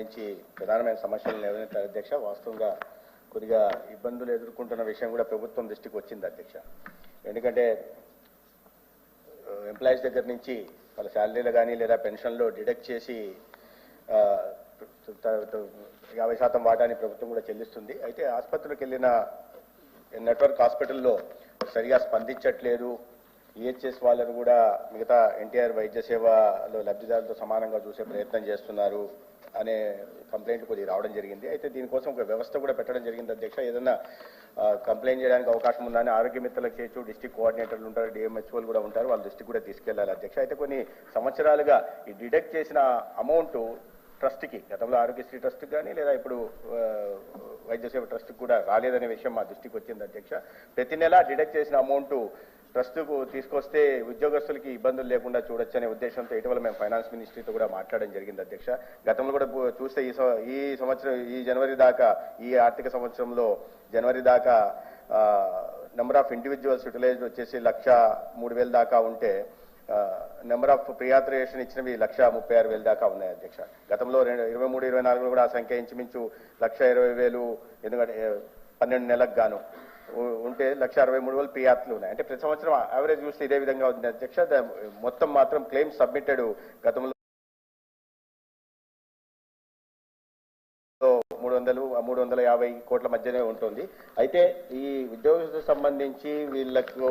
సంబంధించి ప్రధానమైన సమస్యలు లేవనెత్తారు అధ్యక్ష వాస్తవంగా కొద్దిగా ఇబ్బందులు ఎదుర్కొంటున్న విషయం కూడా ప్రభుత్వం దృష్టికి వచ్చింది అధ్యక్ష. ఎందుకంటే ఎంప్లాయీస్ దగ్గర నుంచి వాళ్ళ శాలరీలు కానీ లేదా పెన్షన్లో డిడక్ట్ చేసి యాభై శాతం వాటాని ప్రభుత్వం కూడా చెల్లిస్తుంది. అయితే ఆసుపత్రికి వెళ్ళిన నెట్వర్క్ హాస్పిటల్లో సరిగా స్పందించట్లేదు. ఈహెచ్ఎస్ వాళ్ళను కూడా మిగతా ఎన్టీఆర్ వైద్య సేవలో లబ్ధిదారులతో సమానంగా చూసే ప్రయత్నం చేస్తున్నారు అనే కంప్లైంట్ కొద్దిగా రావడం జరిగింది. అయితే దీనికోసం ఒక వ్యవస్థ కూడా పెట్టడం జరిగింది అధ్యక్ష. ఏదైనా కంప్లైంట్ చేయడానికి అవకాశం ఉందని ఆరోగ్య మిత్రులకు చేయొచ్చు డిస్టిక్ కోఆర్డినేటర్లు ఉంటారు డిఎంహెచ్ఓలు కూడా ఉంటారు వాళ్ళ దృష్టికి కూడా తీసుకెళ్ళాలి అధ్యక్ష. అయితే కొన్ని సంవత్సరాలుగా ఈ డిడక్ట్ చేసిన అమౌంట్ ట్రస్ట్కి గతంలో ఆరోగ్యశ్రీ ట్రస్ట్ కానీ లేదా ఇప్పుడు వైద్య సేవ ట్రస్ట్కి కూడా రాలేదనే విషయం మా దృష్టికి వచ్చింది అధ్యక్ష. ప్రతి నెల డిడక్ట్ చేసిన అమౌంట్ ట్రస్ట్కు తీసుకొస్తే ఉద్యోగస్తులకి ఇబ్బందులు లేకుండా చూడొచ్చనే ఉద్దేశంతో ఇటీవల మేము ఫైనాన్స్ మినిస్ట్రీతో కూడా మాట్లాడడం జరిగింది అధ్యక్ష. గతంలో కూడా చూస్తే ఈ ఈ సంవత్సరం ఈ జనవరి దాకా ఈ ఆర్థిక సంవత్సరంలో జనవరి దాకా నెంబర్ ఆఫ్ ఇండివిజువల్స్ యూటిలైజ్డ్ వచ్చేసి లక్ష మూడు వేల దాకా ఉంటే నెంబర్ ఆఫ్ ప్రియాత్రేషన్ ఇచ్చినవి లక్ష ముప్పై ఆరు వేలు దాకా ఉన్నాయి అధ్యక్ష. గతంలో రెండు ఇరవై మూడు ఇరవై నాలుగులో కూడా ఆ సంఖ్య ఇంచుమించు లక్ష ఇరవై వేలు ఎందుకంటే పన్నెండు నెలలకు గాను. ఉంటే లక్ష అరవై మూడు వేలు పియాత్లు ఉన్నాయి. అంటే ప్రతి సంవత్సరం యావరేజ్ చూస్తే ఇదే విధంగా ఉంది. అధ్యక్ష మొత్తం మాత్రం క్లెయిమ్ సబ్మిటెడ్ గతంలో మూడు వందలు మూడు వందల యాభై కోట్ల మధ్యనే ఉంటుంది. అయితే ఈ ఉద్యోగులకు సంబంధించి వీళ్ళకు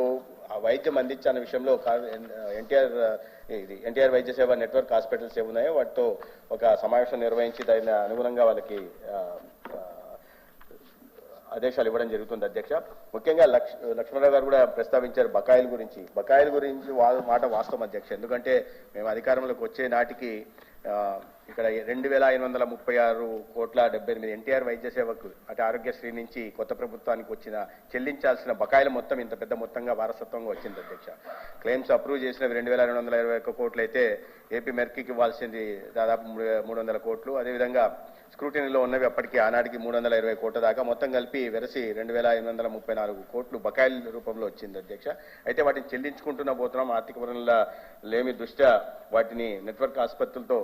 వైద్యం అందించాలనే విషయంలో ఎన్టీఆర్ ఇది ఎన్టీఆర్ వైద్య సేవ నెట్వర్క్ హాస్పిటల్స్ ఏమున్నాయో వాటితో ఒక సమావేశం నిర్వహించి దాని అనుగుణంగా వాళ్ళకి ఆదేశాలు ఇవ్వడం జరుగుతుంది అధ్యక్ష. ముఖ్యంగా లక్ష్ లక్ష్మణరావు గారు కూడా ప్రస్తావించారు బకాయిల గురించి. బకాయిల గురించి మాట వాస్తవం అధ్యక్ష. ఎందుకంటే మేము అధికారంలోకి వచ్చే నాటికి ఇక్కడ రెండు వేల ఐదు వందల ముప్పై ఆరు కోట్ల డెబ్బై ఎనిమిది ఎన్టీఆర్ వైద్య సేవకు అటు ఆరోగ్యశ్రీ నుంచి కొత్త ప్రభుత్వానికి వచ్చిన చెల్లించాల్సిన బకాయిల మొత్తం ఇంత పెద్ద మొత్తంగా వారసత్వంగా వచ్చింది అధ్యక్ష. క్లెయిమ్స్ అప్రూవ్ చేసినవి రెండు వేల రెండు వందల ఇరవై ఒక్క కోట్లు అయితే ఏపీ మెర్కీకి ఇవ్వాల్సింది దాదాపు మూడు వందల కోట్లు. అదేవిధంగా స్క్రూటినీలో ఉన్నవి అప్పటికి ఆనాటికి మూడు వందల ఇరవై కోట్ల దాకా మొత్తం కలిపి వెరసి రెండు వేల ఎనిమిది వందల ముప్పై నాలుగు కోట్లు బకాయిల రూపంలో వచ్చింది అధ్యక్ష. అయితే వాటిని చెల్లించుకుంటున్న పోతున్నాం. ఆర్థిక వనరుల లేమి దృష్ట్యా వాటిని నెట్వర్క్ ఆసుపత్రులతో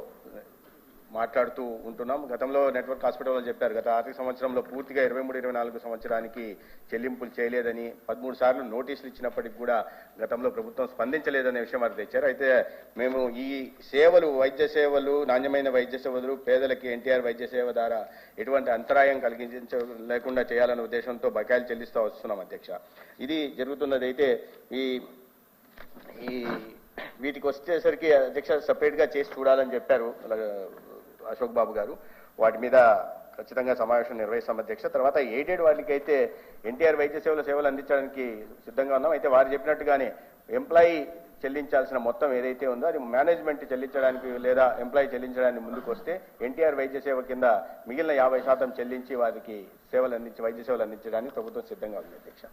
మాట్లాడుతూ ఉంటున్నాం. గతంలో నెట్వర్క్ హాస్పిటల్లో చెప్పారు గత ఆర్థిక సంవత్సరంలో పూర్తిగా ఇరవై మూడు ఇరవై నాలుగు సంవత్సరానికి చెల్లింపులు చేయలేదని పదమూడు సార్లు నోటీసులు ఇచ్చినప్పటికీ కూడా గతంలో ప్రభుత్వం స్పందించలేదనే విషయం వారు తెచ్చారు. అయితే మేము ఈ సేవలు వైద్య సేవలు నాణ్యమైన వైద్య సేవలు పేదలకి ఎన్టీఆర్ వైద్య సేవ ద్వారా ఎటువంటి అంతరాయం కలిగించ లేకుండా చేయాలనే ఉద్దేశంతో బకాయిలు చెల్లిస్తూ వస్తున్నాం అధ్యక్ష. ఇది జరుగుతున్నదైతే ఈ ఈ వీటికి వచ్చేసరికి అధ్యక్ష సపరేట్గా చేసి చూడాలని చెప్పారు అశోక్ బాబు గారు. వాటి మీద ఖచ్చితంగా సమావేశం నిర్వహిస్తాం అధ్యక్ష. తర్వాత ఎయిడెడ్ వాళ్ళకైతే ఎన్టీఆర్ వైద్య సేవల సేవలు అందించడానికి సిద్ధంగా ఉన్నాం. అయితే వారు చెప్పినట్టుగానే ఎంప్లాయీ చెల్లించాల్సిన మొత్తం ఏదైతే ఉందో అది మేనేజ్మెంట్ చెల్లించడానికి లేదా ఎంప్లాయీ చెల్లించడానికి ముందుకు వస్తే ఎన్టీఆర్ వైద్య సేవ కింద మిగిలిన యాభై శాతం చెల్లించి వారికి సేవలు అందించి వైద్య సేవలు అందించడానికి ప్రభుత్వం సిద్ధంగా ఉంది అధ్యక్ష.